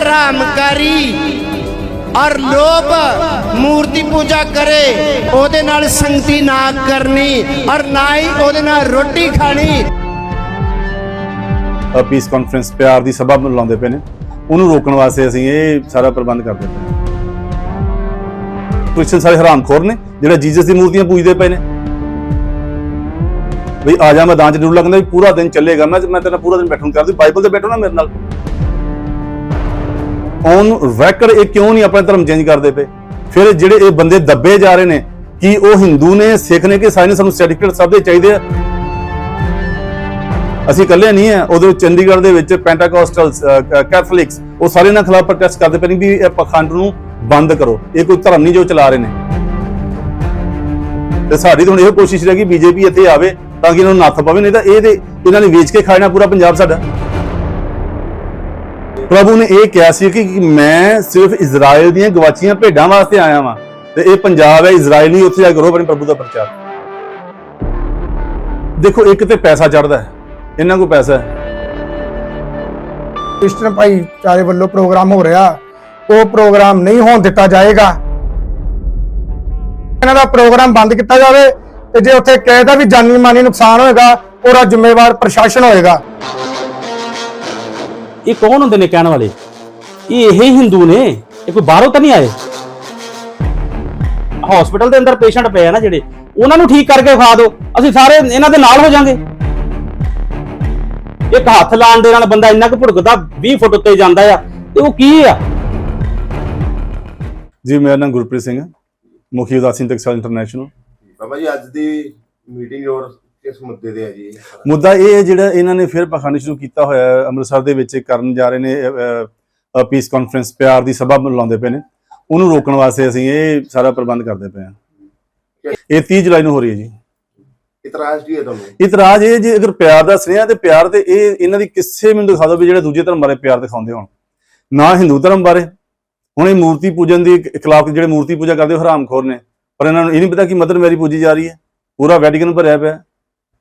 ਹਰਾਮਕਾਰੀ ਔਰ ਲੋਭ ਮੂਰਤੀ ਪੂਜਾ ਕਰੇ, ਉਹਦੇ ਨਾਲ ਸੰਗਤੀ ਨਾ ਕਰਨੀ ਔਰ ਨਾ ਹੀ ਉਹਦੇ ਨਾਲ ਰੋਟੀ ਖਾਣੀ। ਪੀਸ ਕਾਨਫਰੰਸ ਪਿਆਰ ਦੀ ਸਭਾ ਬੁਲਾਉਂਦੇ ਪਏ ਨੇ। ਉਹਨੂੰ ਰੋਕਣ ਵਾਸਤੇ ਅਸੀਂ ਇਹ ਸਾਰਾ ਪ੍ਰਬੰਧ ਕਰਦੇ ਪਏ ਹਾਂ ਕ੍ਰਿਸਚਨ ਸਾਰੇ ਹਰਾਮਖੋਰ ਨੇ, ਜਿਹੜਾ ਜੀਸਸ ਦੀ ਮੂਰਤੀਆਂ ਪੂਜਦੇ ਪਏ ਨੇ। ਵੀ ਆ ਜਾ ਮੈਦਾਨ ਚ ਜ਼ਰੂਰ ਲੱਗਦਾ ਵੀ ਪੂਰਾ ਦਿਨ ਚੱਲੇਗਾ। ਮੈਂ ਮੈਂ ਤੇਰਾ ਪੂਰਾ ਦਿਨ ਬੈਠੂੰ ਕਰਦੀ ਬਾਈਬਲ ਤੇ ਬੈਠੋ ਨਾ ਮੇਰੇ ਨਾਲ। ਔਨ ਰੈਕਰ ਇਹ ਕਿਉਂ ਨਹੀਂ ਆਪਣਾ ਧਰਮ ਚੇਂਜ ਕਰਦੇ ਪਏ? ਫਿਰ ਜਿਹੜੇ ਇਹ ਬੰਦੇ ਦੱਬੇ ਜਾ ਰਹੇ ਨੇ, ਕਿ ਉਹ ਹਿੰਦੂ ਨੇ ਸਿੱਖ ਨੇ ਕਿ ਸਾਰੇ ਸਾਨੂੰ ਸਰਟੀਫਿਕੇਟ ਸਭ ਦੇ ਚਾਹੀਦੇ ਆ? ਅਸੀਂ ਇਕੱਲੇ ਨਹੀਂ ਆ, ਉਹਦੇ ਚੰਡੀਗੜ੍ਹ ਦੇ ਵਿੱਚ ਪੈਂਟਾਕੋਸਟਲ ਕੈਥੋਲਿਕਸ ਉਹ ਸਾਰੇ ਇਹਨਾਂ ਖਿਲਾਫ ਪ੍ਰੋਟੈਸਟ ਕਰਦੇ ਪਏ ਨੇ ਵੀ ਇਹ ਪਖੰਡ ਨੂੰ ਬੰਦ ਕਰੋ। ਇਹ ਕੋਈ ਧਰਮ ਨਹੀਂ ਜੋ ਚਲਾ ਰਹੇ ਨੇ। ਤੇ ਸਾਡੀ ਤਾਂ ਹੁਣ ਇਹ ਕੋਸ਼ਿਸ਼ ਰਹੇਗੀ ਬੀਜੇਪੀ ਇੱਥੇ ਆਵੇ ਤਾਂ ਕਿ ਇਹਨਾਂ ਨੂੰ ਨੱਥ ਪਵੇ, ਨਹੀਂ ਤਾਂ ਇਹ ਤੇ ਇਹਨਾਂ ਨੇ ਵੇਚ ਕੇ ਖਾਣਾ ਪੂਰਾ ਪੰਜਾਬ ਸਾਡਾ। ਪ੍ਰਭੂ ਨੇ ਇਹ ਕਿਹਾ ਸੀ ਕਿ ਮੈਂ ਸਿਰਫ ਇਜ਼ਰਾਈਲ ਦੀਆਂ ਗਵਾਚੀਆਂ ਭੇਡਾਂ ਵਾਸਤੇ ਆਇਆ ਵਾਂ ਤੇ ਇਹ ਪੰਜਾਬ ਹੈ, ਇਜ਼ਰਾਈਲ ਨਹੀਂ ਉੱਥੇ ਜਾ ਕਰੋ ਆਪਣੇ ਪ੍ਰਭੂ ਦਾ ਪ੍ਰਚਾਰ। ਦੇਖੋ, ਇੱਕ ਤੇ ਪੈਸਾ ਚੜਦਾ ਹੈ, ਇਹਨਾਂ ਕੋਲ ਪੈਸਾ ਹੈ। ਕ੍ਰਿਸਚਨ ਭਾਈਚਾਰੇ ਵੱਲੋਂ ਪ੍ਰੋਗਰਾਮ ਹੋ ਰਿਹਾ, ਉਹ ਪ੍ਰੋਗਰਾਮ ਨਹੀਂ ਹੋਣ ਦਿੱਤਾ ਜਾਏਗਾ। ਇਹਨਾਂ ਦਾ ਪ੍ਰੋਗਰਾਮ ਬੰਦ ਕੀਤਾ ਜਾਵੇ ਤੇ ਜੇ ਉੱਥੇ ਕਹਿਦਾ ਵੀ ਜਾਨੀ ਮਾਨੀ ਨੁਕਸਾਨ ਹੋਏਗਾ, ਉਹਦਾ ਜ਼ਿੰਮੇਵਾਰ ਪ੍ਰਸ਼ਾਸਨ ਹੋਏਗਾ। ਇਹ ਕੌਣ ਹੁੰਦੇ ਨੇ ਕਹਿਣ ਵਾਲੇ? ਇਹ ਇਹ ਹਿੰਦੂ ਨੇ। ਇਹ ਕੋਈ ਬਾਹਰੋਂ ਤਾਂ ਨਹੀਂ ਆਏ? ਹਸਪੀਟਲ ਦੇ ਅੰਦਰ ਪੇਸ਼ੈਂਟ ਪਏ ਆ ਨਾ ਜਿਹੜੇ। ਉਹਨਾਂ ਨੂੰ ਠੀਕ ਕਰਕੇ ਖਾ ਦਿਓ। ਅਸੀਂ ਸਾਰੇ ਇਹਨਾਂ ਦੇ ਨਾਲ ਹੋ ਜਾਾਂਗੇ। ਇੱਕ ਹੱਥ ਲਾਣ ਦੇ ਨਾਲ ਬੰਦਾ ਇੰਨਾ ਕੁ ਭੁੜਕਦਾ 20 ਫੁੱਟ ਉੱਤੇ ਜਾਂਦਾ ਆ ਤੇ ਉਹ ਕੀ ਆ? ਜੀ ਮੇਰਾ ਨਾਮ ਗੁਰਪ੍ਰੀਤ ਸਿੰਘ ਹੈ। ਮੁਖੀ ਉਦਾਸੀ ਟੈਕਸਟਾਈਲ ਇੰਟਰਨੈਸ਼ਨਲ ਬਾਬਾ ਜੀ ਅੱਜ ਦੀ ਮੀਟਿੰਗ ਹੋਰ ਕਿਸ ਮੁੱਦੇ ਤੇ ਹੈ ਜੀ ਮੁੱਦਾ ਇਹ ਹੈ ਜਿਹੜਾ ਇਹਨਾਂ ਨੇ ਫਿਰ ਪਖੰਡ ਸ਼ੁਰੂ ਕੀਤਾ ਹੋਇਆ ਹੈ ਅੰਮ੍ਰਿਤਸਰ ਦੇ ਵਿੱਚ ਕਰਨ ਜਾ ਰਹੇ ਨੇ ਪੀਸ ਕਾਨਫਰੰਸ ਪਿਆਰ ਦੀ ਸਭਾ ਬੁਲਾਉਂਦੇ ਪਏ ਨੇ। ਉਹਨੂੰ ਰੋਕਣ ਵਾਸਤੇ ਅਸੀਂ ਇਹ ਸਾਰਾ ਪ੍ਰਬੰਧ ਕਰਦੇ ਪਏ ਹਾਂ। ਇਹ 30 ਜੁਲਾਈ ਨੂੰ ਹੋ ਰਹੀ ਹੈ ਜੀ। ਇਤਰਾਜ਼ ਕੀ ਹੈ ਤੁਹਾਨੂੰ? ਇਤਰਾਜ਼ ਇਹ ਜੇ ਅਗਰ ਪਿਆਰ ਦਾ ਸੁਨੇਹਾ ਤੇ ਪਿਆਰ ਤੇ ਇਹ ਇਹਨਾਂ ਦੀ ਕਿਸੇ ਮੈਨੂੰ ਦਿਖਾ ਦਿਓ ਵੀ ਜਿਹੜੇ ਦੂਜੇ ਧਰਮ ਬਾਰੇ ਪਿਆਰ ਦਿਖਾਉਂਦੇ ਹੋਣ। ਨਾ ਹਿੰਦੂ ਧਰਮ ਬਾਰੇ। ਹੁਣ ਇਹ ਮੂਰਤੀ ਪੂਜਨ ਦੀ ਖਿਲਾਫ ਜਿਹੜੇ ਮੂਰਤੀ ਪੂਜਾ ਕਰਦੇ ਹਰਾਮਖੋਰ ਨੇ। ਪਰ ਇਹਨਾਂ ਨੂੰ ਇਹ ਨਹੀਂ ਪਤਾ ਕਿ ਮਦਰ ਮੈਰੀ ਪੂਜੀ ਜਾ ਰਹੀ ਹੈ। ਪੂਰਾ ਵੈਟੀਕਨ ਭਰਿਆ ਪਿਆ।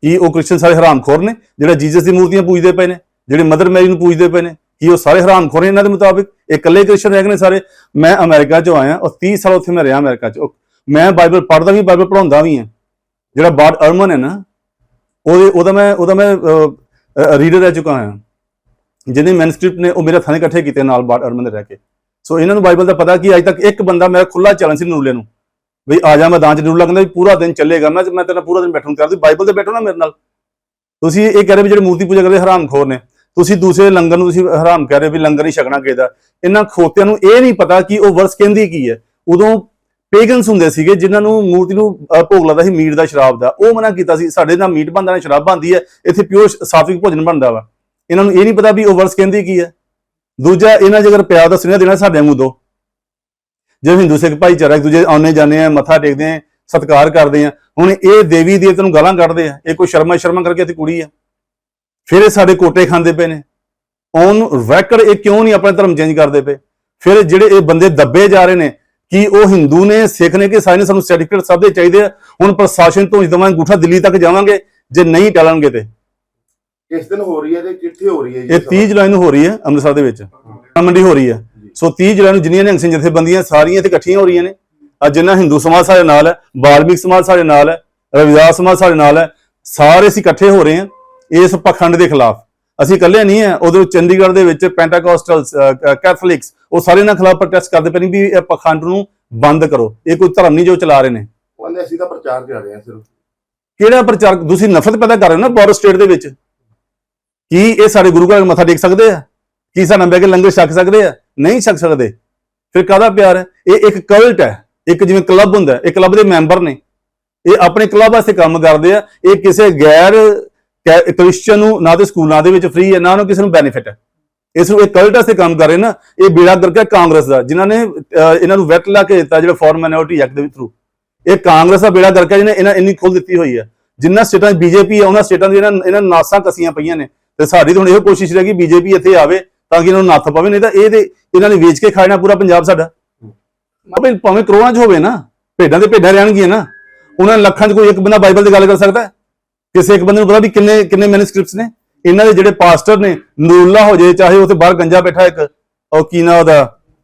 ਕੀ ਉਹ ਕ੍ਰਿਸਚਨ ਸਾਰੇ ਹਰਾਮਖੋਰ ਨੇ? ਜਿਹੜਾ ਜੀਸਸ ਦੀ ਮੂਰਤੀਆਂ ਪੂਜਦੇ ਪਏ ਨੇ, ਜਿਹੜੇ ਮਦਰ ਮੈਰੀ ਨੂੰ ਪੂਜਦੇ ਪਏ ਨੇ, ਕੀ ਉਹ ਸਾਰੇ ਹਰਾਮਖੋਰ ਨੇ ਇਹਨਾਂ ਦੇ ਮੁਤਾਬਿਕ? ਇਹ ਇਕੱਲੇ ਕ੍ਰਿਸਚਨ ਰਹਿ ਗਏ ਨੇ ਸਾਰੇ। ਮੈਂ ਅਮਰੀਕਾ 'ਚੋਂ ਆਇਆ ਔਰ 30 ਸਾਲ ਉੱਥੇ ਮੈਂ ਰਿਹਾ ਅਮਰੀਕਾ 'ਚ। ਮੈਂ ਬਾਈਬਲ ਪੜ੍ਹਦਾ ਵੀ, ਬਾਈਬਲ ਪੜ੍ਹਾਉਂਦਾ ਵੀ ਹਾਂ। ਜਿਹੜਾ ਬਾਰਡ ਅਰਮਨ ਹੈ ਨਾ, ਉਹਦੇ ਉਹਦਾ ਮੈਂ ਉਹਦਾ ਮੈਂ ਰੀਡਰ ਰਹਿ ਚੁੱਕਾ ਹਾਂ। ਜਿਹਨੇ ਮੈਨੂਸਕ੍ਰਿਪਟ ਨੇ, ਉਹ ਮੇਰੇ ਥਾਣੇ ਇਕੱਠੇ ਕੀਤੇ ਨਾਲ ਬਾਰਡ ਅਰਮਨ ਦੇ ਰਹਿ ਕੇ। ਸੋ ਇਹਨਾਂ ਨੂੰ ਬਾਈਬਲ ਦਾ ਪਤਾ ਕਿ ਅੱਜ ਤੱਕ ਇੱਕ ਬੰਦਾ ਮੇਰਾ ਖੁੱਲਾ ਚੈਲੰਜ ਸੀ ਨੂਲੇ ਨੂੰ। ਵੀ ਆ ਜਾ ਮੈਦਾਨ ਚ ਨੂਰ ਲੱਗਦਾ ਵੀ ਪੂਰਾ ਦਿਨ ਚੱਲੇਗਾ। ਮੈਂ ਮੈਂ ਤੇਰਾ ਪੂਰਾ ਦਿਨ ਬੈਠਣ ਬੈਠੂੰ ਕਰਦੀ ਬਾਈਬਲ ਤੇ ਬੈਠੋ ਨਾ ਮੇਰੇ ਨਾਲ। ਤੁਸੀਂ ਇਹ ਕਹਿ ਰਹੇ ਵੀ ਜਿਹੜੇ ਮੂਰਤੀ ਪੂਜਾ ਕਰਦੇ ਹਰਾਮਖੋਰ ਨੇ। ਤੁਸੀਂ ਦੂਸਰੇ ਲੰਗਰ ਨੂੰ ਤੁਸੀਂ ਹਰਾਮ ਕਹਿ ਰਹੇ ਵੀ ਲੰਗਰ ਨਹੀਂ ਛਕਣਾ ਚਾਹੀਦਾ ਇਹਨਾਂ ਖੋਤਿਆਂ ਨੂੰ ਇਹ ਨਹੀਂ ਪਤਾ ਕਿ ਉਹ ਵਰਸ ਕਹਿੰਦੀ ਕੀ ਹੈ। ਉਦੋਂ ਪੇਗਨਸ ਹੁੰਦੇ ਸੀਗੇ, ਜਿਨ੍ਹਾਂ ਨੂੰ ਮੂਰਤੀ ਨੂੰ ਭੋਗ ਲੱਗਦਾ ਸੀ ਮੀਟ ਦਾ, ਸ਼ਰਾਬ ਦਾ। ਉਹ ਮਨਾ ਕੀਤਾ ਸੀ, ਸਾਡੇ ਨਾਲ ਮੀਟ ਬਣਦਾ ਨਾ ਸ਼ਰਾਬ ਬਣਦੀ ਹੈ। ਇੱਥੇ ਪਿਓਰ ਸਾਫਿਕ ਭੋਜਨ ਬਣਦਾ ਵਾ। ਇਹਨਾਂ ਨੂੰ ਇਹ ਨਹੀਂ ਪਤਾ ਵੀ ਉਹ ਵਰਸ ਕਹਿੰਦੀ ਕੀ ਹੈ। ਦੂਜਾ, ਇਹਨਾਂ ਜੇਕਰ ਪਿਆਰ ਦਾ ਸੁਨੇਹਾ ਦੇਣਾ ਸਾਡੇ ਵਾਂਗੂ ਦੋ ਜੇ ਹਿੰਦੂ ਸਿੱਖ ਭਾਈਚਾਰਾ ਇੱਕ ਦੂਜੇ ਆਉਣੇ ਜਾਂਦੇ ਆ ਮੱਥਾ ਟੇਕਦੇ ਆ ਸਤਿਕਾਰ ਕਰਦੇ ਆ ਹੁਣ ਇਹ ਦੇਵੀ ਦੇਵਤੇ ਨੂੰ ਗਾਲਾਂ ਕੱਢਦੇ ਆ ਇਹ ਕੋਈ ਸ਼ਰਮਾ ਸ਼ਰਮਾ ਕਰਕੇ ਤੇ ਕੁੜੀ ਆ। ਫਿਰ ਇਹ ਸਾਡੇ ਕੋਟੇ ਖਾਂਦੇ ਪਏ ਨੇ। ਔਨ ਰੈਕਰ ਇਹ ਕਿਉਂ ਨਹੀਂ ਆਪਣਾ ਧਰਮ ਚੇਂਜ ਕਰਦੇ ਪਏ? ਫਿਰ ਜਿਹੜੇ ਇਹ ਬੰਦੇ ਦੱਬੇ ਜਾ ਰਹੇ ਨੇ ਕਿ ਉਹ ਹਿੰਦੂ ਨੇ ਸਿੱਖ ਨੇ ਕਿ ਸਾਰੇ ਨੇ? ਸਾਨੂੰ ਸਰਟੀਫਿਕੇਟ ਸਭ ਦੇ ਚਾਹੀਦੇ ਆ। ਹੁਣ ਪ੍ਰਸ਼ਾਸਨ ਤੋਂ ਜਦੋਂ ਮੈਂ ਅੰਗੂਠਾ ਦਿੱਲੀ ਤੱਕ ਜਾਵਾਂਗੇ ਜੇ ਨਹੀਂ ਟਲਣਗੇ ਤੇ। ਕਿਸ ਦਿਨ ਹੋ ਰਹੀ ਹੈ ਤੇ ਕਿੱਥੇ ਹੋ ਰਹੀ ਹੈ ਜੀ ਇਹ 30 ਜੁਲਾਈ ਨੂੰ ਹੋ ਰਹੀ ਹੈ ਅੰਮ੍ਰਿਤਸਰ ਦੇ ਵਿੱਚ। ਮੰਡੀ ਹੋ ਰਹੀ ਹੈ। ਸੋ 30 ਜੁਲਾਈ ਨੂੰ ਜਿੰਨੀਆਂ ਨਿਹੰਗ ਸਿੰਘ ਜਥੇਬੰਦੀਆਂ ਸਾਰੀਆਂ ਇੱਥੇ ਇਕੱਠੀਆਂ ਹੋ ਰਹੀਆਂ ਨੇ। ਅੱਜ ਜਿੰਨਾ ਹਿੰਦੂ ਸਮਾਜ ਸਾਡੇ ਨਾਲ ਹੈ ਬਾਲਮਿਕ ਸਮਾਜ ਸਾਡੇ ਨਾਲ ਹੈ ਰਵਿਦਾਸ ਸਮਾਜ ਸਾਡੇ ਨਾਲ ਹੈ ਸਾਰੇ ਅਸੀਂ ਇਕੱਠੇ ਹੋ ਰਹੇ ਹਾਂ ਇਸ ਪਖੰਡ ਦੇ ਖਿਲਾਫ। ਅਸੀਂ ਇਕੱਲੇ ਨਹੀਂ ਉਹਦੇ ਵਿੱਚ ਚੰਡੀਗੜ੍ਹ ਦੇ ਵਿੱਚ ਪੈਂਟਾਕੋਸਟਲ ਕੈਥੋਲਿਕਸ ਉਹ ਸਾਰੇ ਇਹਨਾਂ ਖਿਲਾਫ ਪ੍ਰੋਟੈਸਟ ਕਰਦੇ ਪਏ ਨੇ ਵੀ ਇਹ ਪਖੰਡ ਨੂੰ ਬੰਦ ਕਰੋ। ਇਹ ਕੋਈ ਧਰਮ ਨਹੀਂ ਜੋ ਚਲਾ ਰਹੇ ਨੇ। ਕਹਿੰਦੇ ਅਸੀਂ ਤਾਂ ਪ੍ਰਚਾਰ ਕਰ ਰਹੇ ਹਾਂ ਸਿਰਫ। ਕਿਹੜਾ ਪ੍ਰਚਾਰ? ਤੁਸੀਂ ਨਫ਼ਰਤ ਪੈਦਾ ਕਰ ਰਹੇ ਹੋ ਨਾ ਬੋਰੋ ਸਟੇਟ ਦੇ ਵਿੱਚ। ਕੀ ਇਹ ਸਾਡੇ ਗੁਰੂ ਘਰ ਮੱਥਾ ਟੇਕ ਸਕਦੇ ਆ? ਕੀ ਸਾਡਾ ਬਹਿ ਕੇ ਲੰਗਰ ਛਕ ਸਕਦੇ ਆ? ਨਹੀਂ ਛਕ ਸਕਦੇ। ਫਿਰ ਕਾਹਦਾ ਪਿਆਰ ਹੈ? ਇਹ ਇੱਕ ਕਲਟ ਹੈ। ਇੱਕ ਜਿਵੇਂ ਕਲੱਬ ਹੁੰਦਾ ਇਹ ਕਲੱਬ ਦੇ ਮੈਂਬਰ ਨੇ। ਇਹ ਆਪਣੇ ਕਲੱਬ ਵਾਸਤੇ ਕੰਮ ਕਰਦੇ ਆ। ਇਹ ਕਿਸੇ ਗੈਰ ਕ੍ਰਿਸਚੀਅਨ ਨੂੰ ਨਾ ਤੇ ਸਕੂਲਾਂ ਦੇ ਵਿੱਚ ਫ੍ਰੀ ਹੈ, ਨਾ ਉਹਨੂੰ ਕਿਸੇ ਨੂੰ ਬੈਨੀਫਿਟ ਹੈ। ਇਸ ਨੂੰ ਇਹ ਕਲਟ ਵਾਸਤੇ ਕੰਮ ਕਰ ਰਹੇ ਨਾ, ਇਹ ਬੇੜਾ ਕਰਕੇ ਕਾਂਗਰਸ ਦਾ, ਜਿਨ੍ਹਾਂ ਨੇ ਇਹਨਾਂ ਨੂੰ ਵੈਟ ਲਾ ਕੇ ਦਿੱਤਾ ਜਿਹੜਾ ਫੋਰਨ ਮਾਈਨੋਰਿਟੀ ਐਕਟ ਦੇ ਥਰੂ ਇਹ ਕਾਂਗਰਸ ਦਾ ਬੇੜਾ ਕਰਕੇ ਜਿਹਨੇ ਇਹਨਾਂ ਇੰਨੀ ਖੋਲ ਦਿੱਤੀ ਹੋਈ ਹੈ। ਜਿੰਨਾ ਸਟੇਟਾਂ ਬੀਜੇਪੀ ਹੈ, ਉਹਨਾਂ ਸਟੇਟਾਂ ਦੀ ਇਹਨਾਂ ਇਹਨਾਂ ਨਾਸਾਂ ਕਸੀਆਂ ਪਈਆਂ ਨੇ। ਤੇ ਸਾਡੀ ਤਾਂ ਹੁਣ ਇਹੋ ਕੋਸ਼ਿਸ਼ ਰਹੇਗੀ ਬੀਜੇਪੀ ਇੱਥੇ ਆਵੇ ਤਾਂ ਕਿ ਇਹਨਾਂ ਨੂੰ ਨੱਥ ਪਵੇ, ਨਹੀਂ ਤਾਂ ਇਹ ਤੇ ਇਹਨਾਂ ਨੇ ਵੇਚ ਕੇ ਖਾਣਾ ਪੂਰਾ ਪੰਜਾਬ ਸਾਡਾ। ਭਾਵੇਂ ਭਾਵੇਂ ਕਰੋੜਾਂ 'ਚ ਹੋਵੇ ਨਾ, ਭੇਡਾਂ ਦੇ ਭੇਡਾਂ ਰਹਿਣਗੀਆਂ ਨਾ, ਉਹਨਾਂ ਲੱਖਾਂ 'ਚ ਕੋਈ ਇੱਕ ਬੰਦਾ ਬਾਈਬਲ ਦੀ ਗੱਲ ਕਰ ਸਕਦਾ ਕਿਸੇ ਇੱਕ ਬੰਦੇ ਨੂੰ ਪਤਾ ਵੀ ਕਿੰਨੇ ਕਿੰਨੇ ਮੈਨੂਸਕ੍ਰਿਪਟਸ ਨੇ? ਇਹਨਾਂ ਦੇ ਜਿਹੜੇ ਪਾਸਟਰ ਨੇ, ਨੂਰੁੱਲਾ ਹੋ ਜੇ, ਚਾਹੇ ਉੱਥੇ ਬਾਹਰ ਗੰਜਾ ਬੈਠਾ ਇੱਕ, ਉਹ ਕੀ ਨਾ ਉਹਦਾ?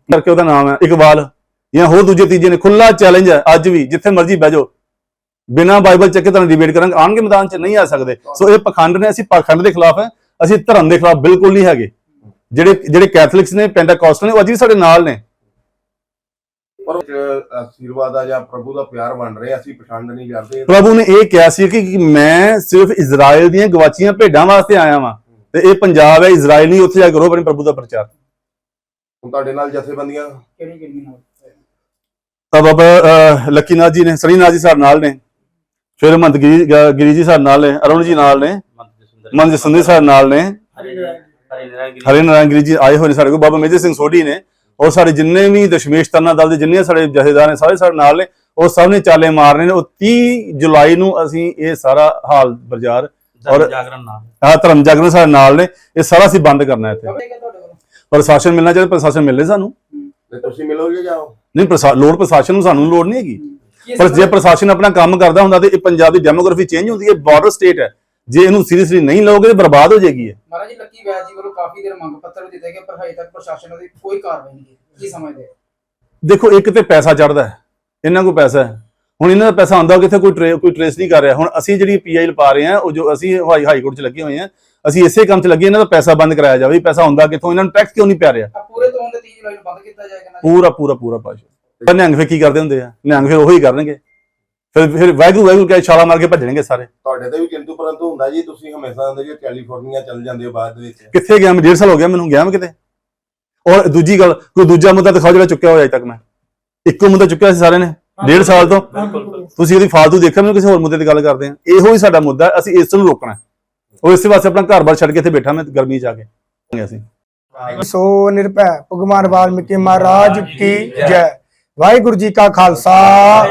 ਕਰਕੇ ਉਹਦਾ ਨਾਮ ਹੈ, ਇਕਬਾਲ, ਜਾਂ ਹੋਰ ਦੂਜੇ ਤੀਜੇ ਨੇ ਖੁੱਲਾ ਚੈਲੰਜ ਹੈ, ਅੱਜ ਵੀ, ਜਿੱਥੇ ਮਰਜ਼ੀ ਬਹਿ ਜਾਓ। ਬਿਨਾਂ ਬਾਈਬਲ ਚੱਕੇ ਤੁਹਾਨੂੰ ਡਿਬੇਟ ਕਰਾਂਗੇ ਆਣਗੇ ਮੈਦਾਨ 'ਚ, ਨਹੀਂ ਆ ਸਕਦੇ। ਸੋ ਇਹ ਪਖੰਡ ਨੇ, ਅਸੀਂ ਪਖੰਡ ਦੇ ਖਿਲਾਫ ਹੈ, ਅਸੀਂ ਧਰਮ ਦੇ ਖਿਲਾਫ ਬਿਲਕੁਲ ਨਹੀਂ ਹੈਗੇ। ਜਿਹੜੇ ਜਿਹੜੇ ਕੈਥੋਲਿਕਸ ਨੇ ਪੈਂਟਾਕੋਸਟਲ ਨੇ ਉਹ ਅੱਜ ਵੀ ਸਾਡੇ ਨਾਲ ਨੇ। ਪਰ ਆਸ਼ੀਰਵਾਦ ਆ ਜਾਂ ਪ੍ਰਭੂ ਦਾ ਪਿਆਰ ਬਣ ਰਿਹਾ ਅਸੀਂ ਪਛਾਣ ਨਹੀਂ ਕਰਦੇ। ਪ੍ਰਭੂ ਨੇ ਇਹ ਕਿਹਾ ਸੀ ਕਿ ਮੈਂ ਸਿਰਫ ਇਜ਼ਰਾਈਲ ਦੀਆਂ ਗਵਾਚੀਆਂ ਭੇਡਾਂ ਵਾਸਤੇ ਆਇਆ ਵਾਂ ਤੇ ਇਹ ਪੰਜਾਬ ਹੈ ਇਜ਼ਰਾਈਲ ਨਹੀਂ ਉੱਥੇ ਜਾ ਕੇ ਕਰੋ ਆਪਣੇ ਪ੍ਰਭੂ ਦਾ ਪ੍ਰਚਾਰ। ਹੁਣ ਤੁਹਾਡੇ ਨਾਲ ਜਥੇਬੰਦੀਆਂ? ਤਾਂ ਬਾਬਾ ਅਹ, ਲੱਕੀਨਾਥ ਜੀ ਨੇ ਸਰੀਨਾਥ ਜੀ ਸਾਡੇ ਨਾਲ ਨੇ ਫਿਰ ਮੰਤ ਗਿਰੀ ਜੀ ਸਾਡੇ ਨਾਲ ਨੇ ਅਰੁਣ ਜੀ ਨਾਲ ਨੇ ਮੰਤ ਜਸਵੰਤ ਜੀ ਸਾਡੇ ਨਾਲ ਨੇ। ਹਰੇ ਨਾਰਾਇਣ ਗਿਰੀ ਜੀ ਆਏ ਹੋਏ ਨੇ ਸਾਡੇ ਕੋਲ। ਬਾਬਾ ਮੇਜਰ ਸਿੰਘ ਸੋਢੀ ਨੇ। ਔਰ ਸਾਡੇ ਜਿੰਨੇ ਵੀ ਦਸ਼ਮੇਸ਼ ਤਰਨਾ ਦਲ ਦੇ ਜਿੰਨੇ ਸਾਡੇ ਜਥੇਦਾਰ ਨੇ ਸਾਰੇ ਸਾਡੇ ਨਾਲ ਨੇ। ਉਹ ਸਭ ਨੇ ਚਾਲੇ ਮਾਰਨੇ ਨੇ। ਉਹ 30 ਜੁਲਾਈ ਨੂੰ ਅਸੀਂ ਇਹ ਸਾਰਾ ਹਾਲ ਬਾਜ਼ਾਰ ਔਰ- ਜਾਗਰਣ ਨਾਲ। ਆਹ ਧਰਮ ਜਾਗਰਣ ਸਾਡੇ ਨਾਲ ਨੇ। ਇਹ ਸਾਰਾ ਅਸੀਂ ਬੰਦ ਕਰਨਾ ਇੱਥੇ। ਪ੍ਰਸ਼ਾਸਨ ਮਿਲਣਾ ਚਾਹੀਦਾ ਪ੍ਰਸ਼ਾਸਨ ਮਿਲੇ ਸਾਨੂੰ। ਤੁਸੀਂ ਮਿਲੋਗੇ ਜਾਓ ਨਹੀਂ ਲੋੜ ਪ੍ਰਸ਼ਾਸਨ ਨੂੰ ਸਾਨੂੰ ਲੋੜ ਨਹੀਂ ਹੈਗੀ। ਪਰ ਜੇ ਪ੍ਰਸ਼ਾਸਨ ਆਪਣਾ ਕੰਮ ਕਰਦਾ ਹੁੰਦਾ ਤੇ ਇਹ ਪੰਜਾਬ ਦੀ ਡੈਮੋਗ੍ਰਾਫੀ ਚੇਂਜ ਹੁੰਦੀ ਹੈ ਬਾਰਡਰ ਸਟੇਟ ਹੈ। ਜੇ ਇਹਨੂੰ ਸੀਰੀਅਸਲੀ ਨਹੀਂ ਲਓਗੇ ਤੇ ਬਰਬਾਦ ਹੋ ਜਾਏਗੀ ਇਹ। ਮਹਾਰਾਜ ਜੀ ਲੱਕੀ ਵੈਦ ਜੀ ਵੱਲੋਂ ਕਾਫੀ ਦੇਰ ਮੰਗ ਪੱਤਰ ਵੀ ਦਿੱਤੇ ਗਏ ਪਰ ਹਜੇ ਤੱਕ ਪ੍ਰਸ਼ਾਸਨ ਦੀ ਕੋਈ ਕਾਰਵਾਈ ਨਹੀਂ ਕੀਤੀ। ਕੀ ਸਮਝਦੇ ਦੇਖੋ ਇੱਕ ਤੇ ਪੈਸਾ ਚੜਦਾ ਹੈ ਇਹਨਾਂ ਕੋਲ ਪੈਸਾ ਹੈ। ਹੁਣ ਇਹਨਾਂ ਦਾ ਪੈਸਾ ਆਉਂਦਾ ਕਿੱਥੇ ਕੋਈ ਟਰੇ ਕੋਈ ਟ੍ਰੇਸ ਨਹੀਂ ਕਰ ਰਿਹਾ। ਹੁਣ ਅਸੀਂ ਜਿਹੜੀ ਪੀਆਈ ਪਾ ਰਹੇ ਹਾਂ ਉਹ ਜੋ ਅਸੀਂ ਹਾਈ ਹਾਈ ਕੋਰਟ 'ਚ ਲੱਗੇ ਹੋਏ ਹਾਂ ਅਸੀਂ ਇਸੇ ਕੰਮ 'ਚ ਲੱਗੇ ਇਹਨਾਂ ਦਾ ਪੈਸਾ ਬੰਦ ਕਰਾਇਆ ਜਾਵੇ। ਪੈਸਾ ਆਉਂਦਾ ਕਿੱਥੋਂ ਇਹਨਾਂ ਨੂੰ ਟੈਕਸ ਕਿਉਂ ਨਹੀਂ ਪੈ ਰਿਹਾ? ਆ ਪੂਰੇ ਤੋਂ ਦੇ 30 ਜੁਲਾਈ ਨੂੰ ਬੰਦ ਕੀਤਾ ਜਾਏਗਾ ਨਾ ਜੀ? ਪੂਰਾ ਪੂਰਾ ਪੂਰਾ ਪਾਸ਼ਾ ਪਰ ਨਿਹੰਗ ਫਿਰ ਕੀ ਕਰਦੇ ਹੁੰਦੇ ਆ? ਨਿਹੰਗ ਫਿਰ ਉਹੀ ਕਰਨਗੇ। ਫਿਰ ਫਿਰ ਵਾਹਿਗੁਰੂ ਵਾਹਿਗੁਰੂ ਕਹਿ ਛਾਲਾ ਮਾਰ ਕੇ ਭੱਜਣਗੇ ਸਾਰੇ। ਤੁਹਾਡੇ ਤੇ ਵੀ ਕਿੰਤੂ ਪਰੰਤੂ ਹੁੰਦਾ ਜੀ ਤੁਸੀਂ ਹਮੇਸ਼ਾ ਹੁੰਦੇ ਜੀ ਕੈਲੀਫੋਰਨੀਆ ਚੱਲ ਜਾਂਦੇ ਹੋ ਬਾਅਦ ਵਿੱਚ। ਕਿੱਥੇ ਗਿਆ ਮੈਂ? ਡੇਢ ਸਾਲ ਹੋ ਗਿਆ ਮੈਨੂੰ ਗਿਆ ਮੈਂ ਕਿਤੇ? ਔਰ ਦੂਜੀ ਗੱਲ ਕੋਈ ਦੂਜਾ ਮੁੱਦਾ ਦਿਖਾਓ ਜਿਹੜਾ ਚੁੱਕਿਆ ਹੋਇਆ ਅਜੇ ਤੱਕ ਮੈਂ। ਇੱਕੋ ਮੁੱਦਾ ਚੁੱਕਿਆ ਸੀ ਸਾਰੇ ਨੇ ਡੇਢ ਸਾਲ ਤੋਂ। ਤੁਸੀਂ ਇਹਦੀ ਫਾਲਤੂ ਦੇਖਿਆ ਮੈਨੂੰ ਕਿਸੇ ਹੋਰ ਮੁੱਦੇ ਤੇ ਗੱਲ ਕਰਦੇ ਆ। ਇਹੋ ਹੀ ਸਾਡਾ ਮੁੱਦਾ ਹੈ, ਅਸੀਂ ਇਸ ਨੂੰ ਰੋਕਣਾ। ਉਹ ਇਸੇ ਵਾਸਤੇ ਆਪਣਾ ਘਰ-ਬਾਰ ਛੱਡ ਕੇ ਇੱਥੇ ਬੈਠਾ ਮੈਂ ਗਰਮੀ 'ਚ ਆ ਕੇ। ਅਸੀਂ ਸੋ ਨਿਰਭੈ ਭਗਵਾਨ ਵਾਲਮੀਕੀ ਮਹਾਰਾਜ ਕੀ ਜੈ। ਵਾਹਿਗੁਰੂ ਜੀ ਕਾ ਖਾਲਸਾ,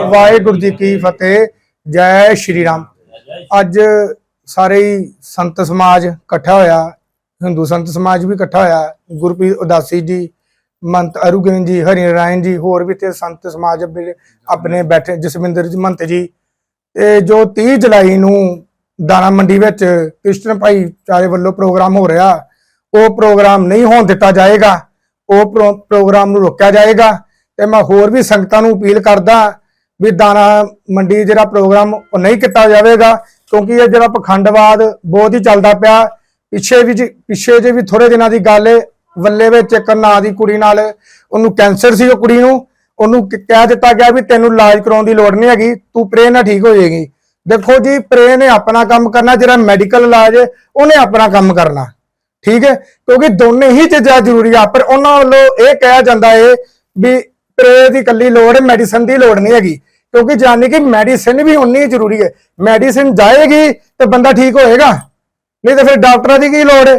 ਵਾਹਿਗੁਰੂ ਜੀ ਕੀ ਫਤਿਹ, ਜੈ ਸ਼੍ਰੀ ਰਾਮ। ਅੱਜ ਸਾਰੇ ਹੀ ਸੰਤ ਸਮਾਜ ਇਕੱਠਾ ਹੋਇਆ, ਹਿੰਦੂ ਸੰਤ ਸਮਾਜ ਵੀ ਇਕੱਠਾ ਹੋਇਆ, ਗੁਰਪ੍ਰੀਤ ਉਦਾਸੀ ਜੀ, ਮੰਤ ਅਰੁਗਨ ਜੀ, ਹਰੀ ਨਾਰਾਇਣ ਜੀ, ਹੋਰ ਵੀ ਤੇ ਸੰਤ ਸਮਾਜ ਆਪਣੇ- ਬੈਠੇ, ਜਸਵਿੰਦਰ ਜੀ, ਮੰਤ ਜੀ। ਤੇ ਜੋ 30 ਜੁਲਾਈ ਨੂੰ ਦਾਣਾ ਮੰਡੀ ਵਿੱਚ ਕ੍ਰਿਸ਼ਨ ਭਾਈ ਚਾਰੇ ਵੱਲੋਂ ਪ੍ਰੋਗਰਾਮ ਹੋ ਰਿਹਾ, ਉਹ ਪ੍ਰੋਗਰਾਮ ਨਹੀਂ ਹੋਣ ਦਿੱਤਾ ਜਾਏਗਾ, ਉਹ ਪ੍ਰੋ- ਪ੍ਰੋਗਰਾਮ ਨੂੰ ਰੋਕਿਆ ਜਾਏਗਾ। ਤੇ ਮੈਂ ਹੋਰ ਵੀ ਸੰਗਤਾਂ ਨੂੰ ਅਪੀਲ ਕਰਦਾ ਵੀ ਦਾਣਾ ਮੰਡੀ ਜਿਹੜਾ ਪ੍ਰੋਗਰਾਮ ਉਹ ਨਹੀਂ ਕੀਤਾ ਜਾਵੇਗਾ, ਕਿਉਂਕਿ ਇਹ ਜਿਹੜਾ ਪਖੰਡਵਾਦ ਬਹੁਤ ਹੀ ਚੱਲਦਾ ਪਿਆ। ਪਿੱਛੇ ਵੀ ਜੀ- ਪਿੱਛੇ ਜੇ ਵੀ ਥੋੜੇ ਦਿਨਾਂ ਦੀ ਗੱਲ ਹੈ ਵੱਲੇ ਵਿੱਚ ਇੱਕ ਨਾਂ ਦੀ ਕੁੜੀ ਨਾਲ, ਉਹਨੂੰ ਕੈਂਸਰ ਸੀ ਉਹ ਕੁੜੀ ਨੂੰ, ਉਹਨੂੰ ਕਹਿ ਦਿੱਤਾ ਗਿਆ ਵੀ ਤੈਨੂੰ ਇਲਾਜ ਕਰਾਉਣ ਦੀ ਲੋੜ ਨਹੀਂ ਹੈਗੀ, ਤੂੰ ਪ੍ਰੇ ਨਾਲ ਠੀਕ ਹੋ ਜਾਏਗੀ। ਦੇਖੋ ਜੀ ਪ੍ਰੇ ਨੇ ਆਪਣਾ ਕੰਮ ਕਰਨਾ, ਜਿਹੜਾ ਮੈਡੀਕਲ ਇਲਾਜ ਹੈ ਉਹਨੇ ਆਪਣਾ ਕੰਮ ਕਰਨਾ। ਠੀਕ ਹੈ ਕਿਉਂਕਿ ਦੋਨੇ ਹੀ ਚੀਜ਼ਾਂ ਜ਼ਰੂਰੀ ਆ, ਪਰ ਉਹਨਾਂ ਵੱਲੋਂ ਇਹ ਕਿਹਾ ਜਾਂਦਾ ਏ ਵੀ ਪ੍ਰੇ ਦੀ ਕੱਲੀ ਲੋੜ ਹੈ ਮੈਡੀਸਨ ਦੀ ਲੋੜ ਨਹੀਂ ਹੈਗੀ। ਕਿਉਂਕਿ ਜਾਣੀ ਕਿ ਮੈਡੀਸਨ ਵੀ ਉਨੀ ਜ਼ਰੂਰੀ ਹੈ। ਮੈਡੀਸਨ ਜਾਏਗੀ ਤੇ ਬੰਦਾ ਠੀਕ ਹੋਏਗਾ। ਨਹੀਂ ਤਾਂ ਫਿਰ ਡਾਕਟਰਾਂ ਦੀ ਕੀ ਲੋੜ ਹੈ?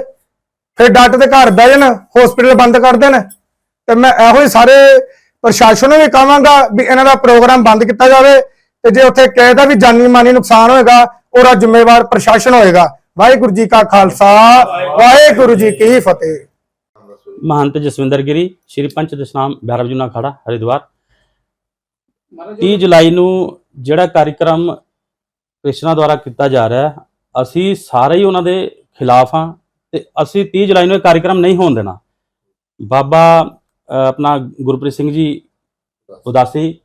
ਫਿਰ ਡਾਕਟਰ ਦੇ ਘਰ ਬਹਿ ਜਾਣ ਹਸਪੀਟਲ ਬੰਦ ਕਰ ਦੇਣ। ਤੇ ਮੈਂ ਇਹੋ ਹੀ ਸਾਰੇ ਪ੍ਰਸ਼ਾਸਨ ਨੂੰ ਵੀ ਕਹਾਂਗਾ ਵੀ ਇਹਨਾਂ ਦਾ ਪ੍ਰੋਗਰਾਮ ਬੰਦ ਕੀਤਾ ਜਾਵੇ ਤੇ ਜੇ ਉੱਥੇ ਕਿਸੇ ਦਾ ਵੀ ਜਾਨੀ ਮਾਨੀ ਨੁਕਸਾਨ ਹੋਏਗਾ, ਉਹਦਾ ਜ਼ਿੰਮੇਵਾਰ ਪ੍ਰਸ਼ਾਸਨ ਹੋਏਗਾ। ਵਾਹਿਗੁਰੂ ਜੀ ਕਾ ਖਾਲਸਾ, ਵਾਹਿਗੁਰੂ ਜੀ ਕੀ ਫਤਿਹ। ਮਹੰਤ ਜਸਵਿੰਦਰ ਗਿਰੀ ਸ਼੍ਰੀ ਪੰਚ ਦਸ਼ਨਾਮ ਭੈਰਵ ਜੁਨਾ ਖੜਾ ਮਹਾਰਾਜ 30 ਜੀ ਜੁਲਾਈ ਨੂੰ ਜਿਹੜਾ ਕਾਰਜਕ੍ਰਮ ਕ੍ਰਿਸ਼ਨਾ ਦੁਆਰਾ ਕੀਤਾ ਜਾ ਰਿਹਾ ਹੈ ਅਸੀਂ ਸਾਰੇ ਹੀ ਉਹਨਾਂ ਦੇ ਖਿਲਾਫ ਹਾਂ ਤੇ ਅਸੀਂ 30 ਜੁਲਾਈ ਨੂੰ ਇਹ ਕਾਰਜਕ੍ਰਮ ਨਹੀਂ ਹੋਣ ਦੇਣਾ। ਬਾਬਾ ਆਪਣਾ ਗੁਰਪ੍ਰੀਤ ਸਿੰਘ ਜੀ ਉਦਾਸੀ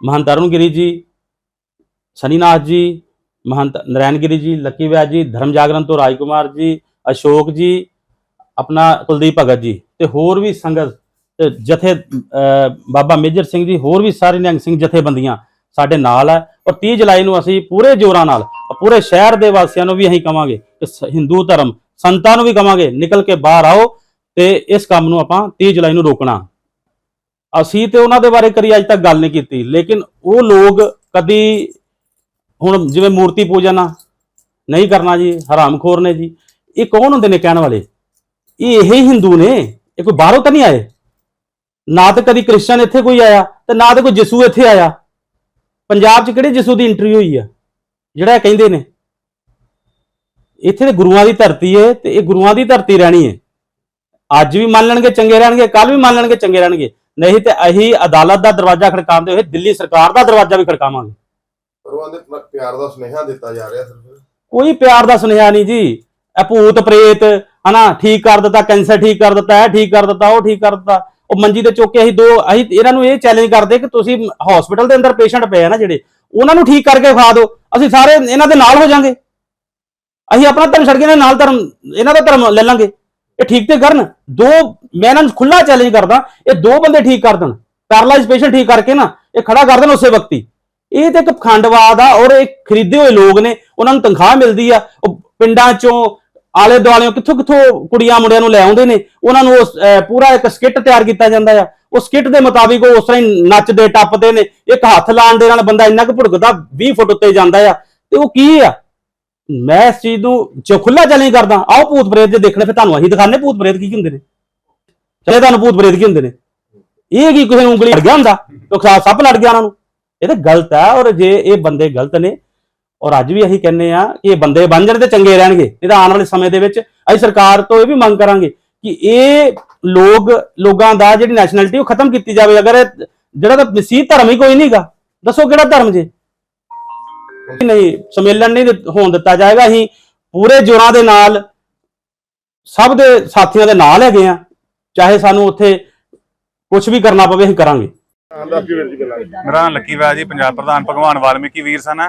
ਮਹੰਤ ਅਰੁਣਗਿਰੀ ਜੀ ਸਨੀਨਾਥ ਜੀ ਮਹੰਤ ਨਰੈਣਗਿਰੀ ਜੀ ਲੱਕੀ ਵੈਦ ਜੀ ਧਰਮ ਜਾਗਰਣ ਤੋਂ ਰਾਜ ਕੁਮਾਰ ਜੀ ਅਸ਼ੋਕ ਜੀ ਆਪਣਾ ਕੁਲਦੀਪ ਭਗਤ ਜੀ। ਤੇ ਹੋਰ ਵੀ ਸੰਗਤ, ਤੇ ਜਥੇ ਬਾਬਾ ਮੇਜਰ ਸਿੰਘ ਜੀ, ਹੋਰ ਵੀ ਸਾਰੇ ਨਿਹੰਗ ਸਿੰਘ ਜਥੇਬੰਦੀਆਂ ਸਾਡੇ ਨਾਲ ਹੈ ਔਰ 30 ਜੁਲਾਈ ਨੂੰ ਅਸੀਂ ਪੂਰੇ ਜੋਰਾਂ ਨਾਲ ਪੂਰੇ ਸ਼ਹਿਰ ਦੇ ਵਾਸੀਆਂ ਨੂੰ ਵੀ ਅਸੀਂ ਕਵਾਂਗੇ ਕਿ ਸ- ਹਿੰਦੂ ਧਰਮ ਸੰਤਾਂ ਨੂੰ ਵੀ ਕਵਾਂਗੇ, ਨਿਕਲ ਕੇ ਬਾਹਰ ਆਓ ਤੇ ਇਸ ਕੰਮ ਨੂੰ ਆਪਾਂ 30 ਜੁਲਾਈ ਨੂੰ ਰੋਕਣਾ। ਅਸੀਂ ਤੇ ਉਹਨਾਂ ਦੇ ਬਾਰੇ ਕਰੀ ਅੱਜ ਤੱਕ ਗੱਲ ਨਹੀਂ ਕੀਤੀ, ਲੇਕਿਨ ਉਹ ਲੋਕ ਕਦੀ ਹੁਣ ਜਿਵੇਂ ਮੂਰਤੀ ਪੂਜਨ ਆ, ਨਹੀਂ ਕਰਨਾ ਜੀ, ਹਰਾਮਖੋਰ ਨੇ ਜੀ, ਇਹ ਕੌਣ ਹੁੰਦੇ ਨੇ ਕਹਿਣ ਵਾਲੇ? ਇਹ ਇਹ ਹੀ ਹਿੰਦੂ ਨੇ। ਇਹ ਕੋਈ ਬਾਹਰੋਂ ਤਾਂ ਨਹੀਂ ਆਏ? ਨਾ ਤਾਂ ਕਦੀ ਕ੍ਰਿਸਚਨ ਇੱਥੇ ਕੋਈ ਆਇਆ ਤੇ ਨਾ ਤਾਂ ਕੋਈ ਯਿਸੂ ਇੱਥੇ ਆਇਆ। ਪੰਜਾਬ 'ਚ ਕਿਹੜੇ ਯਿਸੂ ਦੀ ਇੰਟਰਵਿਊ ਹੋਈ ਆ? ਜਿਹੜਾ ਇਹ ਕਹਿੰਦੇ ਨੇ। ਇੱਥੇ ਤੇ ਗੁਰੂਆਂ ਦੀ ਧਰਤੀ ਹੈ ਤੇ ਇਹ ਗੁਰੂਆਂ ਦੀ ਧਰਤੀ ਰਹਿਣੀ ਹੈ ਅੱਜ ਵੀ ਮੰਨ ਲੈਣਗੇ ਚੰਗੇ ਰਹਿਣਗੇ ਕੱਲ ਵੀ ਮੰਨ ਲੈਣਗੇ ਚੰਗੇ ਰਹਿਣਗੇ। ਨਹੀਂ ਤੇ ਅਸੀਂ ਅਦਾਲਤ ਦਾ ਦਰਵਾਜ਼ਾ ਖੜਕਾਉਂਦੇ ਹੋਏ ਦਿੱਲੀ ਸਰਕਾਰ ਦਾ ਦਰਵਾਜ਼ਾ ਵੀ ਖੜਕਾਵਾਂਗੇ। ਪਰ ਉਹ ਆਂਦੇ ਪਿਆਰ ਦਾ ਸੁਨੇਹਾ ਦਿੱਤਾ ਜਾ ਰਿਹਾ ਸਿਰਫ। ਕੋਈ ਪਿਆਰ ਦਾ ਸੁਨੇਹਾ ਨਹੀਂ ਜੀ। ਭੂਤ ਪ੍ਰੇਤ, ਹਨਾ, ਠੀਕ ਕਰ ਦਿੱਤਾ, ਕੈਂਸਰ ਠੀਕ ਕਰ ਦਿੱਤਾ, ਇਹ ਠੀਕ ਕਰ ਦਿੱਤਾ, ਉਹ ਠੀਕ ਕਰ ਦਿੱਤਾ। ਉਹ ਮੰਜੀ ਤੇ ਚੁੱਕ ਕੇ ਅਸੀਂ ਦੋ, ਅਸੀਂ ਇਹਨਾਂ ਨੂੰ ਇਹ ਚੈਲੰਜ ਕਰਦੇ ਕਿ ਤੁਸੀਂ ਹਸਪੀਟਲ ਦੇ ਅੰਦਰ ਪੇਸ਼ੈਂਟ ਪਏ ਆ ਨਾ ਜਿਹੜੇ, ਉਹਨਾਂ ਨੂੰ ਠੀਕ ਕਰਕੇ ਖਾ ਦਿਓ। ਅਸੀਂ ਸਾਰੇ ਇਹਨਾਂ ਦੇ ਨਾਲ ਹੋ ਜਾਾਂਗੇ। ਅਸੀਂ ਆਪਣਾ ਧਰਮ ਛੱਡ ਕੇ ਇਹਨਾਂ ਨਾਲ ਧਰਮ, ਇਹਨਾਂ ਦਾ ਧਰਮ ਲੈ ਲਾਂਗੇ। ਇਹ ਠੀਕ ਤੇ ਕਰਨ। ਦੋ, ਮੈਂ ਇਹਨਾਂ ਨੂੰ ਖੁੱਲਾ ਚੈਲੰਜ ਕਰਦਾ, ਇਹ ਦੋ ਬੰਦੇ ਠੀਕ ਕਰ ਦੇਣ। ਪੈਰਾਲਾਈਜ਼ ਪੇਸ਼ੈਂਟ ਠੀਕ ਕਰਕੇ ਨਾ, ਇਹ ਖੜਾ ਕਰ ਦੇਣ ਉਸੇ ਵਕਤ ਹੀ। ਇਹ ਤੇ ਇੱਕ ਖੰਡਵਾਦ ਆ ਔਰ ਇਹ ਖਰੀਦੇ ਹੋਏ ਲੋਕ ਨੇ ਉਹਨਾਂ ਨੂੰ ਤਨਖਾਹ ਮਿਲਦੀ ਆ ਉਹ ਪਿੰਡਾਂ ਚੋਂ ਆਲੇ ਦੁਆਲੇ ਕਿੱਥੋਂ ਕਿੱਥੋਂ ਕੁੜੀਆਂ ਮੁੰਡਿਆਂ ਨੂੰ ਲੈ ਆਉਂਦੇ ਨੇ ਉਹਨਾਂ ਨੂੰ ਉਸ, ਪੂਰਾ ਇੱਕ ਸਕਿੱਟ ਤਿਆਰ ਕੀਤਾ ਜਾਂਦਾ ਆ। ਉਹ ਸਕਿੱਟ ਦੇ ਮੁਤਾਬਿਕ ਉਹ ਉਸ ਤਰ੍ਹਾਂ ਹੀ ਨੱਚਦੇ ਟੱਪਦੇ ਨੇ ਇੱਕ ਹੱਥ ਲਾਉਣ ਦੇ ਨਾਲ ਬੰਦਾ ਇੰਨਾ ਕੁ ਭੁੜਕਦਾ 20 ਫੁੱਟ ਉੱਤੇ ਜਾਂਦਾ ਆ। ਤੇ ਉਹ ਕੀ ਆ? ਮੈਂ ਇਸ ਚੀਜ਼ ਨੂੰ ਜੋ ਖੁੱਲਾ ਚੈਲੰਜ ਕਰਦਾ ਆਓ ਭੂਤ ਪ੍ਰੇਤ ਜੇ ਦੇਖਣੇ ਫਿਰ ਤੁਹਾਨੂੰ ਅਸੀਂ ਦਿਖਾਣੇ ਭੂਤ ਪ੍ਰੇਤ ਕੀ ਹੁੰਦੇ ਨੇ। ਚਲੇ ਤੁਹਾਨੂੰ ਭੂਤ ਪ੍ਰੇਤ ਕੀ ਹੁੰਦੇ ਨੇ। ਇਹ ਕੀ ਕਿਸੇ ਨੂੰ ਉਂਗਲੀ ਲੜ ਗਿਆ ਹੁੰਦਾ? ਉਹ ਖਾ ਸੱਪ ਲੜ ਗਿਆ ਉਹਨਾਂ ਨੂੰ। ਇਹ ਤਾਂ ਗਲਤ ਹੈ ਔਰ ਜੇ ਇਹ ਬੰਦੇ ਗਲਤ ਨੇ ਔਰ ਅੱਜ ਵੀ ਅਸੀਂ ਕਹਿੰਨੇ ਆ ਕਿ ਇਹ ਬੰਦੇ ਬਣ ਜਾਣ ਤੇ ਚੰਗੇ ਰਹਿਣਗੇ ਨਹੀਂ ਤਾਂ ਆਉਣ ਵਾਲੇ ਸਮੇਂ ਦੇ ਵਿੱਚ ਅਸੀਂ ਸਰਕਾਰ ਤੋਂ ਇਹ ਵੀ ਮੰਗ ਕਰਾਂਗੇ ਕਿ ਇਹ ਲੋਕ, ਲੋਕਾਂ ਦਾ ਜਿਹੜੀ ਨੈਸ਼ਨੈਲਿਟੀ ਉਹ ਖਤਮ ਕੀਤੀ ਜਾਵੇ। ਅਗਰ ਇਹ ਜਿਹੜਾ ਤਾਂ ਮਸੀਹ ਧਰਮ ਹੀ ਕੋਈ ਨਹੀਂਗਾ, ਦੱਸੋ ਕਿਹੜਾ ਧਰਮ ਜੇ? ਨਹੀਂ, ਸੰਮੇਲਨ ਨਹੀਂ ਹੋਣ ਦਿੱਤਾ ਜਾਏਗਾ। ਅਸੀਂ ਪੂਰੇ ਜੋਰਾਂ ਦੇ ਨਾਲ, ਸਭ ਦੇ ਸਾਥੀਆਂ ਦੇ ਨਾਲ ਹੈਗੇ ਆ ਚਾਹੇ ਸਾਨੂੰ ਉੱਥੇ ਕੁਝ ਵੀ ਕਰਨਾ ਪਵੇ, ਅਸੀਂ ਕਰਾਂਗੇ। ਮੇਰਾ ਨਾਮ ਲੱਕੀ ਵੈਦ ਜੀ, ਪੰਜਾਬ ਪ੍ਰਧਾਨ ਭਗਵਾਨ ਵਾਲਮੀਕੀ ਵੀਰ ਸਨ।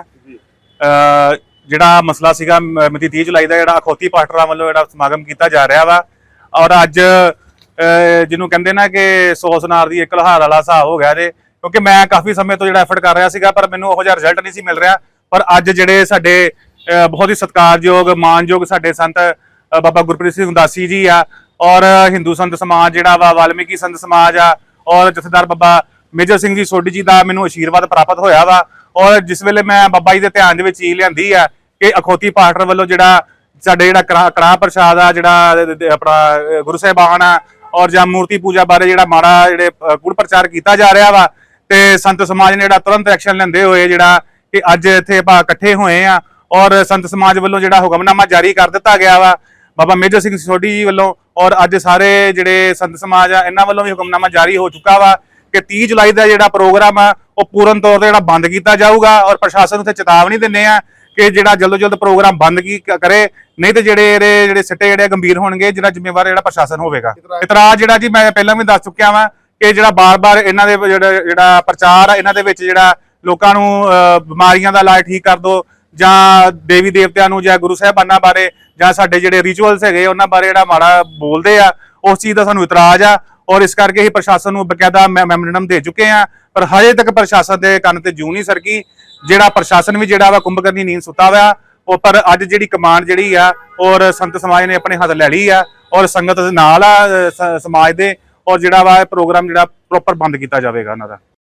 ਜਿਹੜਾ ਮਸਲਾ ਸੀਗਾ ਮਿਤੀ 30 ਜੁਲਾਈ ਦਾ ਜਿਹੜਾ ਅਖੌਤੀ ਪਾਸਟਰਾਂ ਵੱਲੋਂ ਜਿਹੜਾ ਸਮਾਗਮ ਕੀਤਾ ਜਾ ਰਿਹਾ ਵਾ, ਔਰ ਅੱਜ ਜਿਹਨੂੰ ਕਹਿੰਦੇ ਨਾ ਕਿ ਸੌ ਸੁਨਾਰ ਦੀ ਇੱਕ ਲਹਾਰ ਵਾਲਾ ਹਿਸਾਬ ਹੋ ਗਿਆ ਜੇ, ਕਿਉਂਕਿ ਮੈਂ ਕਾਫੀ ਸਮੇਂ ਤੋਂ ਜਿਹੜਾ ਐਫਰਟ ਕਰ ਰਿਹਾ ਸੀਗਾ, ਪਰ ਮੈਨੂੰ ਉਹੋ ਜਿਹਾ ਰਿਜ਼ਲਟ ਨਹੀਂ ਸੀ ਮਿਲ ਰਿਹਾ। ਪਰ ਅੱਜ ਜਿਹੜੇ ਸਾਡੇ ਬਹੁਤ ਹੀ ਸਤਿਕਾਰਯੋਗ, ਮਾਨਯੋਗ ਸਾਡੇ ਸੰਤ ਬਾਬਾ ਗੁਰਪ੍ਰੀਤ ਸਿੰਘ ਉਦਾਸੀ ਜੀ ਆ, ਔਰ ਹਿੰਦੂ ਸੰਤ ਸਮਾਜ ਜਿਹੜਾ ਵਾ, ਵਾਲਮੀਕੀ ਸੰਤ ਸਮਾਜ ਆ, ਔਰ ਜਥੇਦਾਰ ਬਾਬਾ ਮੇਜਰ ਸਿੰਘ ਜੀ ਸੋਢੀ ਜੀ ਦਾ ਮੈਨੂੰ ਆਸ਼ੀਰਵਾਦ ਪ੍ਰਾਪਤ ਹੋਇਆ ਵਾ। ਔਰ ਜਿਸ ਵੇਲੇ ਮੈਂ ਬਾਬਾ ਜੀ ਦੇ ਧਿਆਨ ਦੇ ਵਿੱਚ ਹੀ ਲਿਆਂਦੀ ਆ ਕਿ ਅਖੌਤੀ ਪਾਸਟਰ ਵੱਲੋਂ ਜਿਹੜਾ ਸਾਡੇ ਜਿਹੜਾ ਕੜਾ ਕੜਾਹ ਪ੍ਰਸ਼ਾਦ ਆ ਜਿਹੜਾ ਆਪਣਾ ਗੁਰੂ ਸਾਹਿਬਾਨ ਆ ਔਰ ਜਾਂ ਮੂਰਤੀ ਪੂਜਾ ਬਾਰੇ ਜਿਹੜਾ ਮਾੜਾ ਜਿਹੜੇ ਅਹ, ਕੂੜ ਪ੍ਰਚਾਰ ਕੀਤਾ ਜਾ ਰਿਹਾ ਵਾ ਤੇ ਸੰਤ ਸਮਾਜ ਨੇ ਜਿਹੜਾ ਤੁਰੰਤ ਐਕਸ਼ਨ ਲੈਂਦੇ ਹੋਏ ਜਿਹੜਾ ਕਿ ਅੱਜ ਇੱਥੇ ਆਪਾਂ ਇਕੱਠੇ ਹੋਏ ਆ ਔਰ ਸੰਤ ਸਮਾਜ ਵੱਲੋਂ ਜਿਹੜਾ ਹੁਕਮਨਾਮਾ ਜਾਰੀ ਕਰ ਦਿੱਤਾ ਗਿਆ ਵਾ ਬਾਬਾ ਮੇਜਰ ਸਿੰਘ ਸੋਢੀ ਜੀ ਵੱਲੋਂ ਔਰ ਅੱਜ ਸਾਰੇ ਜਿਹੜੇ ਸੰਤ ਸਮਾਜ ਆ ਇਹਨਾਂ ਵੱਲੋਂ ਵੀ ਹੁਕਮਨਾਮਾ ਜਾਰੀ ਹੋ ਚੁੱਕਾ ਵਾ। ਕਿ 30 ਜੁਲਾਈ ਦਾ ਜਿਹੜਾ ਪ੍ਰੋਗਰਾਮ ਆ ਉਹ ਪੂਰਨ ਤੌਰ ਤੇ ਜਿਹੜਾ ਬੰਦ ਕੀਤਾ ਜਾਊਗਾ ਔਰ ਪ੍ਰਸ਼ਾਸਨ ਨੂੰ ਉੱਥੇ ਚੇਤਾਵਨੀ ਦਿੰਨੇ ਆ ਕਿ ਜਿਹੜਾ ਜਲਦ ਤੋਂ ਜਲਦ ਪ੍ਰੋਗਰਾਮ ਬੰਦ ਕੀ ਕਰੇ ਨਹੀਂ ਤੇ ਜਿਹੜੇ ਇਹਦੇ ਜਿਹੜੇ ਸਿੱਟੇ ਜਿਹੜੇ ਗੰਭੀਰ ਹੋਣਗੇ ਜਿਹੜਾ ਜ਼ਿੰਮੇਵਾਰ ਜਿਹੜਾ ਪ੍ਰਸ਼ਾਸਨ ਹੋਵੇਗਾ। ਇਤਰਾਜ਼ ਜਿਹੜਾ ਜੀ ਮੈਂ ਪਹਿਲਾਂ ਵੀ ਦੱਸ ਚੁੱਕਿਆ ਵਾਂ ਕਿ ਜਿਹੜਾ ਬਾਰ-ਬਾਰ ਇਹਨਾਂ ਦੇ ਜਿਹੜਾ ਜਿਹੜਾ ਪ੍ਰਚਾਰ ਆ ਇਹਨਾਂ ਦੇ ਵਿੱਚ ਜਿਹੜਾ ਲੋਕਾਂ ਨੂੰ ਬਿਮਾਰੀਆਂ ਦਾ ਇਲਾਜ ਠੀਕ ਕਰ ਦੋ ਜਾਂ ਦੇਵੀ ਦੇਵਤਿਆਂ ਨੂੰ ਜਾਂ ਗੁਰੂ ਸਾਹਿਬਾਨਾਂ ਬਾਰੇ ਜਾਂ ਸਾਡੇ ਜਿਹੜੇ ਰਿਚੁਅਲਸ ਹੈਗੇ ਉਹਨਾਂ ਬਾਰੇ ਜਿਹੜਾ ਮਾੜਾ ਬੋਲਦੇ ਆ ਉਸ ਚੀਜ਼ ਦਾ ਸਾਨੂੰ ਇਤਰਾਜ਼ ਆ। ਔਰ ਇਸ ਕਰਕੇ ਹੀ ਪ੍ਰਸ਼ਾਸਨ ਨੂੰ ਬਕਾਇਦਾ ਮੈਮੋਰੰਡਮ ਦੇ ਚੁੱਕੇ ਆ ਪਰ ਹਜੇ ਤੱਕ ਪ੍ਰਸ਼ਾਸਨ ਦੇ ਕੰਨ ਤੇ ਜੂ ਨਹੀਂ ਸਰਕੀ। ਜਿਹੜਾ ਪ੍ਰਸ਼ਾਸਨ ਵੀ ਜਿਹੜਾ ਵਾ ਕੁੰਭਕਰਨੀ ਨੀਂਦ ਸੁੱਤਾ ਹੋਇਆ ਉਹ ਪਰ ਅੱਜ ਜਿਹੜੀ ਕਮਾਂਡ ਜਿਹੜੀ ਆ, ਔਰ ਸੰਤ ਸਮਾਜ ਨੇ ਆਪਣੇ ਹੱਥ ਲੈ ਲਈ ਆ, ਔਰ ਸੰਗਤ ਦੇ ਨਾਲ ਆ ਸਮਾਜ ਦੇ, ਔਰ ਜਿਹੜਾ ਵਾ ਪ੍ਰੋਗਰਾਮ ਜਿਹੜਾ ਪ੍ਰੋਪਰ ਬੰਦ ਕੀਤਾ ਜਾਵੇਗਾ ਉਹਨਾਂ ਦਾ।